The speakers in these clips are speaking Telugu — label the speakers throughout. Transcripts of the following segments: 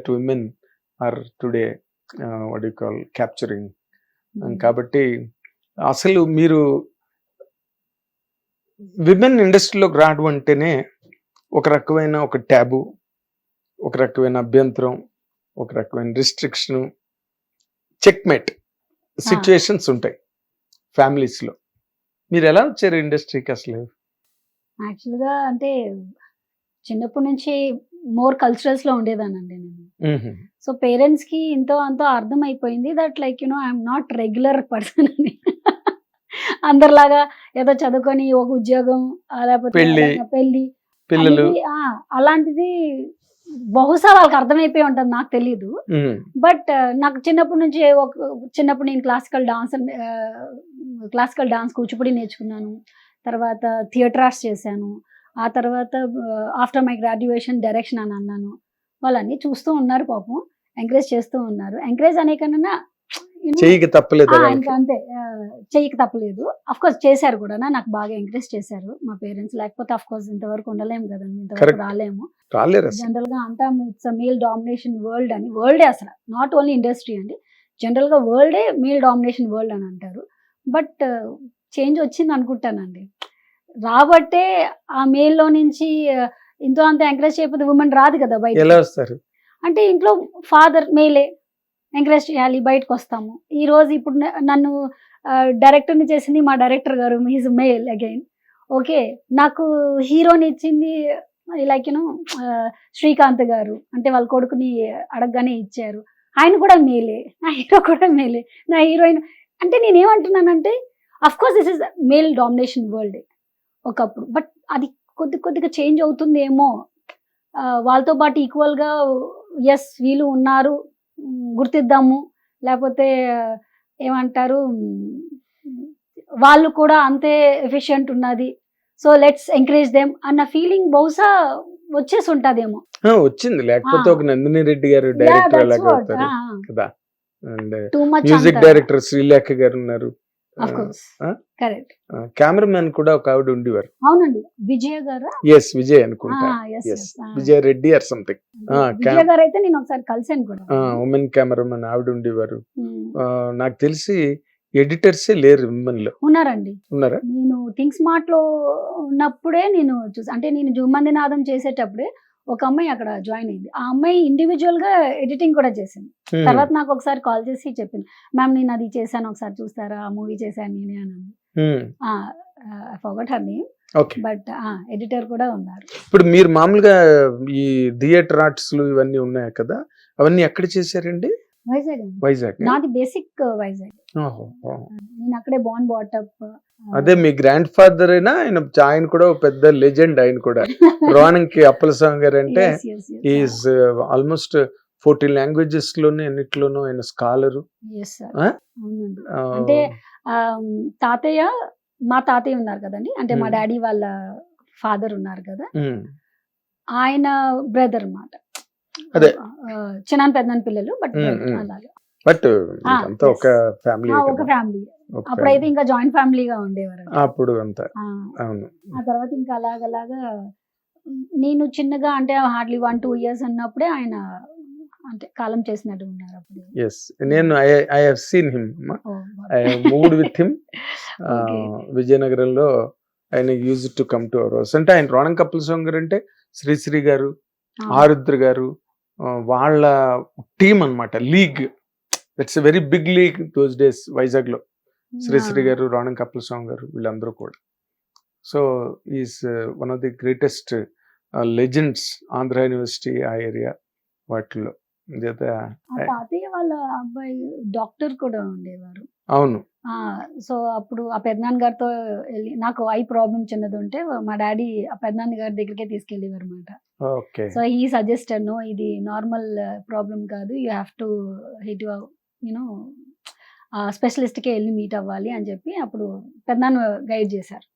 Speaker 1: That women are today what you call capturing. కాబట్టి అసలు మీరు విమెన్ ఇండస్ట్రీలోకి రావడం అంటేనే ఒక రకమైన ఒక ట్యాబు ఒక రకమైన అభ్యంతరం ఒక రకమైన రిస్ట్రిక్షన్ చెక్మేట్ సిచ్యువేషన్స్ ఉంటాయి families లో మీరు ఎలా వచ్చారు ఇండస్ట్రీకి అసలు?
Speaker 2: యాక్చువల్గా అంటే చిన్నప్పటి నుంచి మోర్ కల్చరల్స్లో ఉండేదానండి నేను. సో పేరెంట్స్కి ఇంతో అంతో అర్థం అయిపోయింది that like you know I'm not regular person అని. అందరిలాగా ఏదో చదువుకొని ఒక ఉద్యోగం లేకపోతే పెళ్ళి,
Speaker 1: పిల్లలు.
Speaker 2: అలాంటిది బహుశా వాళ్ళకి అర్థమైపోయి ఉంటుంది నాకు తెలీదు.
Speaker 1: మ్మ్.
Speaker 2: బట్ నాకు చిన్నప్పటి నుంచి ఒక చిన్నప్పుడు నేను classical dance classical dance Kuchipudi నేర్చుకున్నాను. తర్వాత థియేటర్ ఆర్ట్స్ చేశాను. ఆ తర్వాత ఆఫ్టర్ మై గ్రాడ్యుయేషన్ డైరెక్షన్ అని అన్నాను. వాళ్ళన్నీ చూస్తూ ఉన్నారు పాపం ఎంకరేజ్ చేస్తూ ఉన్నారు. ఎంకరేజ్ అనే కన్నా
Speaker 1: చెయ్యికి తప్పలేదు.
Speaker 2: ఇంకా అంతే చెయ్యికి తప్పలేదు. అఫ్ కోర్స్ చేశారు కూడా నాకు బాగా ఎంకరేజ్ చేశారు మా పేరెంట్స్ లేకపోతే అఫ్ కోర్స్ ఇంతవరకు ఉండలేము కదండి ఇంతవరకు. రాలేము. జనరల్గా అంతా ఇట్స్ మేల్ డామినేషన్ వరల్డ్ అని వరల్డే అసలు. నాట్ ఓన్లీ ఇండస్ట్రీ అండి జనరల్గా వరల్డే మేల్ డామినేషన్ వరల్డ్ అని అంటారు. బట్ చేంజ్ వచ్చింది అనుకుంటానండి. రాబట్టే ఆ male లో నుంచి ఇంతో అంత ఎంకరేజ్ చేయకపోతే ఉమెన్ రాదు కదా బయట
Speaker 1: ఎలా వస్తారు?
Speaker 2: అంటే ఇంట్లో ఫాదర్ మేలే ఎంకరేజ్ చేయాలి బయటకు వస్తాము. ఈ రోజు ఇప్పుడు న- నన్ను డైరెక్టర్ని చేసింది మా డైరెక్టర్ గారు హీజ్ మేల్ అగైన్ ఓకే నాకు హీరోని ఇచ్చింది లైక్ యూనో శ్రీకాంత్ గారు. అంటే వాళ్ళ కొడుకుని అడగగానే ఇచ్చారు. ఆయన కూడా మేలే నా హీరో కూడా మేలే నా హీరోయిన్ అంటే నేను ఏమంటున్నానంటే of course this is male domination world ఒకప్పుడు. బట్ అది కొద్ది కొద్దిగా చేంజ్ అవుతుందేమో. వాళ్ళతో పాటు ఈక్వల్గా ఎస్ వీళ్ళు ఉన్నారు గుర్తిద్దాము. లేకపోతే ఏమంటారు వాళ్ళు కూడా అంతే ఎఫిషియెంట్ ఉన్నది. సో లెట్స్ ఎంకరేజ్ దెమ్ అన్న ఫీలింగ్ బహుశా వచ్చేసి ఉంటదేమో
Speaker 1: వచ్చింది. లేకపోతే. ఒక నందిని రెడ్డి గారు డైరెక్టర్ ఎలాగ అవుతారు కదా. అండ్ మ్యూజిక్ డైరెక్టర్ శ్రీలేఖ గారు ఉన్నారు. కెమెరామెన్ కూడా ఒక ఆవిడ ఉండేవారు.
Speaker 2: అవునండి. విజయ గారు?
Speaker 1: ఎస్ విజయ్ అనుకుంటా. విజయ్ రెడ్డి ఆర్ సంథింగ్
Speaker 2: విజయ గారు అయితే నేను ఒకసారి కలిసాను కూడా.
Speaker 1: ఉమెన్ కెమెరామెన్ ఆవిడ ఉండేవారు. నాకు తెలిసి ఎడిటర్సే లేరు విమెన్లో.
Speaker 2: ఉన్నారండి.
Speaker 1: ఉన్నారా?
Speaker 2: నేను థింక్ స్మార్ట్లో ఉన్నప్పుడే నేను చూసి. అంటే నేను జుమ్మంది నాదం చేసేటప్పుడే ఒక అమ్మాయి అక్కడ జాయిన్ అయింది. ఆ అమ్మాయి ఇండివిజువల్గా ఎడిటింగ్ కూడా చేసింది.
Speaker 1: Hmm.
Speaker 2: తర్వాత నాకు ఒకసారి కాల్ చేసి చెప్పింది. మ్యామ్ నేను అది చేశాను. ఒకసారి చూస్తారా? ఆ మూవీ చేశాను నేనే అని her name
Speaker 1: okay
Speaker 2: but editor కూడా ఉన్నారు.
Speaker 1: ఇప్పుడు మీరు మామూలుగా ఈ థియేటర్ ఆర్ట్స్ ఇవన్నీ ఉన్నాయి కదా? అవన్నీ ఎక్కడ చేశారండి?
Speaker 2: వైజాగ్
Speaker 1: వైజాగ్.
Speaker 2: నాది బేసిక్ వైజాగ్.
Speaker 1: ఓహో, ఓహో.
Speaker 2: నేను అక్కడే బాన్ బాటప్
Speaker 1: అదే మీ గ్రాండ్ ఫాదర్ అయినా ఆయన ఆయన కూడా పెద్ద లెజెండ్ ఆయన కూడా. రోణంకి అప్పల స్వామి గారు అంటే ఈజ్ ఆల్మోస్ట్ ఫోర్టీన్ లాంగ్వేజెస్లోనే అన్నిట్లోనూ ఆయన స్కాలరు
Speaker 2: అంటే తాతయ్య మా తాతయ్య ఉన్నారు కదండి. అంటే మా
Speaker 1: Hmm.
Speaker 2: డాడీ వాళ్ళ ఫాదర్ ఉన్నారు కదా. ఆయన బ్రదర్ అన్నమాట
Speaker 1: అదే.
Speaker 2: ఆ, చిన్నాన్న పెద్దనాన్న పిల్లలు బట్. అలాగా.
Speaker 1: బట్ అంతా. ఒక ఫ్యామిలీ
Speaker 2: ఒక ఫ్యామిలీ అప్పుడైతే ఇంకా జాయింట్ ఫ్యామిలీగా ఉండేవారు
Speaker 1: అప్పుడు అంతా. అవును.
Speaker 2: ఆ తర్వాత ఇంకా అలాగలాగా నేను చిన్నగా అంటే హార్డ్లీ వన్ టూ ఇయర్స్ ఉన్నప్పుడే ఆయన అంటే కాలం చేసినట్టు ఉన్నారు అప్పుడు.
Speaker 1: ఎస్ నేను I have seen him I moved with him. విజయనగరంలో ఆయన use to come to our house అంటే ఆయన రోణం స్వామి గారు అంటే శ్రీశ్రీ గారు ఆరుద్ర గారు వాళ్ళ టీం అన్నమాట league. It's a very big league those days వైజాగ్లో శ్రీశ్రీ గారు రాణం కప్పుల స్వామి గారు వీళ్ళందరూ కూడా. So is one of the greatest legends Andhra university ఆ ఏరియా వాటిలో
Speaker 2: తాతయ్య వాళ్ళ అబ్బాయి డాక్టర్ కూడా ఉండేవారు.
Speaker 1: అవును.
Speaker 2: సో అప్పుడు ఆ పెద్దనాన్న గారితో వెళ్ళి నాకు ఐ ప్రాబ్లం చిన్నది ఉంటే మా డాడీ ఆ పెద్దనాన్న గారి దగ్గరికే తీసుకెళ్ళేవారు అనమాట సో ఈ సజెస్టెడ్ నో ఇది నార్మల్ ప్రాబ్లం కాదు. You have to hit you know స్పెషలిస్ట్కే వెళ్ళి మీట్ అవ్వాలి అని చెప్పి అప్పుడు పెద్దనాన్న గైడ్ చేశారు.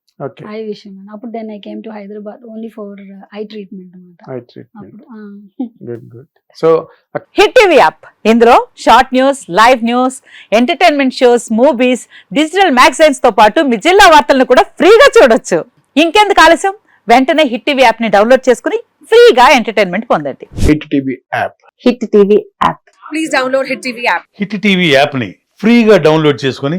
Speaker 2: ఐ విషయం అప్పుడు then I came to Hyderabad only for eye treatment అనమాట
Speaker 1: ఐ ట్రీట్మెంట్
Speaker 2: అప్పుడు ఆ.
Speaker 1: Good good so
Speaker 3: hit TV app ఇందులో short news live news entertainment shows movies digital మ్యాగజైన్స్తో పాటు మీ జిల్లా వార్తలను కూడా ఫ్రీగా చూడొచ్చు. ఇంకెందుకు ఆలస్యం? వెంటనే హిట్ టీవీ యాప్ని డౌన్లోడ్ చేసుకుని ఫ్రీగా ఎంటర్టైన్మెంట్ పొందండి.
Speaker 1: Hit TV app
Speaker 3: hit TV app
Speaker 4: please download Hit TV app.
Speaker 5: Hit TV యాప్ని ఫ్రీగా డౌన్లోడ్ చేసుకొని